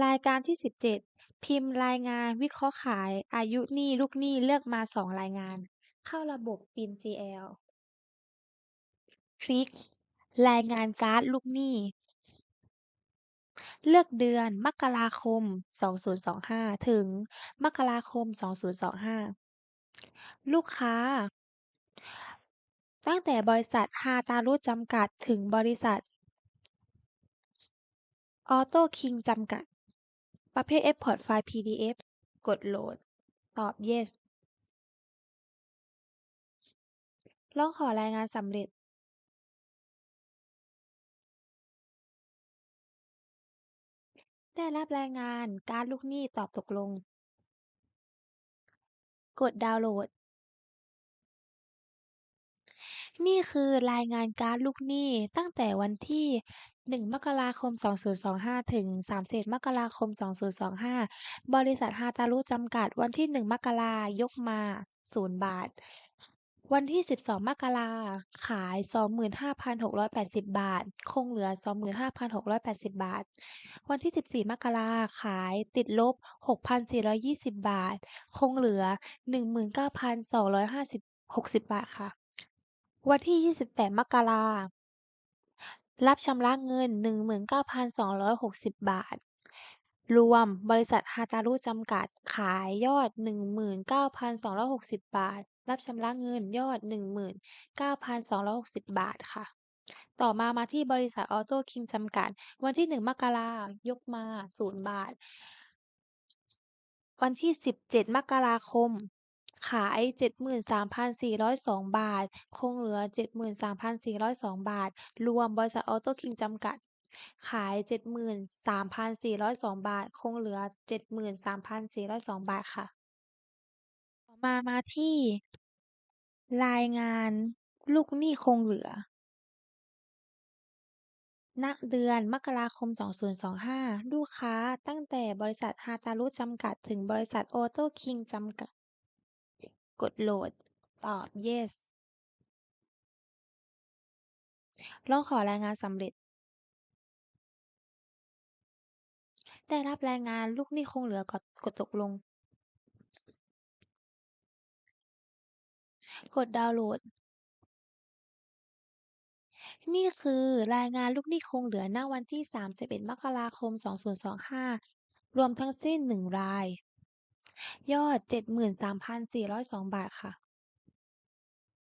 รายการที่17พิมพ์รายงานวิเคราะห์ขาย อายุหนี้ลูกหนี้เลือกมา2รายงาน เข้าระบบ FinGL คลิก รายงานการ์ดลูกหนี้ เลือกเดือนมกราคม 2025 ถึง มกราคม 2025 ลูกค้า ตั้งแต่บริษัทฮาตารุจำกัดถึงบริษัท ออโต้คิงจำกัด ประเภท Export ไฟล์ PDF กดโหลด ตอบ Yes ร้องขอรายงานสำเร็จ ได้รับรายงานการลูกหนี้ตอบตกลง กดดาวน์โหลด นี่คือรายงานการลูกหนี้ตั้งแต่วันที่ 1มกราคม 2025 ถึง31มกราคม 2025 บริษัทฮาตารุจำกัด วันที่1มกรายกมา 0 บาท วันที่ 12 มกราขาย 25,680 บาท คงเหลือ 25,680 บาท วันที่ 14 มกราขายติดลบ 6,420 บาท คงเหลือ 19,250 60 บาทค่ะ วันที่ 28 มกรา รับชำระเงิน 19,260 บาท รวมบริษัทฮาตารุจำกัด ขายยอด 19,260 บาท รับชำระเงินยอด 19,260 บาทค่ะ ต่อมามาที่บริษัทออโต้คิงจำกัด วันที่ 1 มกรายกมา 0 บาท วันที่ 17 มกราคม ขาย 73,402 บาท คงเหลือ 73,402 บาท รวมบริษัทออโต้คิงจำกัด ขาย 73,402 บาท คงเหลือ 73,402 บาทค่ะ ต่อมามาที่รายงานลูกหนี้คงเหลือ ณ เดือนมกราคม 2025 ลูกค้าตั้งแต่บริษัทฮาตารุจำกัด ถึงบริษัทออโต้คิงจำกัด กดโหลด ตอบ Yes ร้องขอรายงานสำเร็จ ได้รับรายงานลูกหนี้คงเหลือกดกดตกลง กดดาวน์โหลด นี่คือรายงานลูกหนี้คงเหลือณวันที่ 31 มกราคม 2025 รวมทั้งสิ้น 1 ราย ยอด73,402บาทค่ะ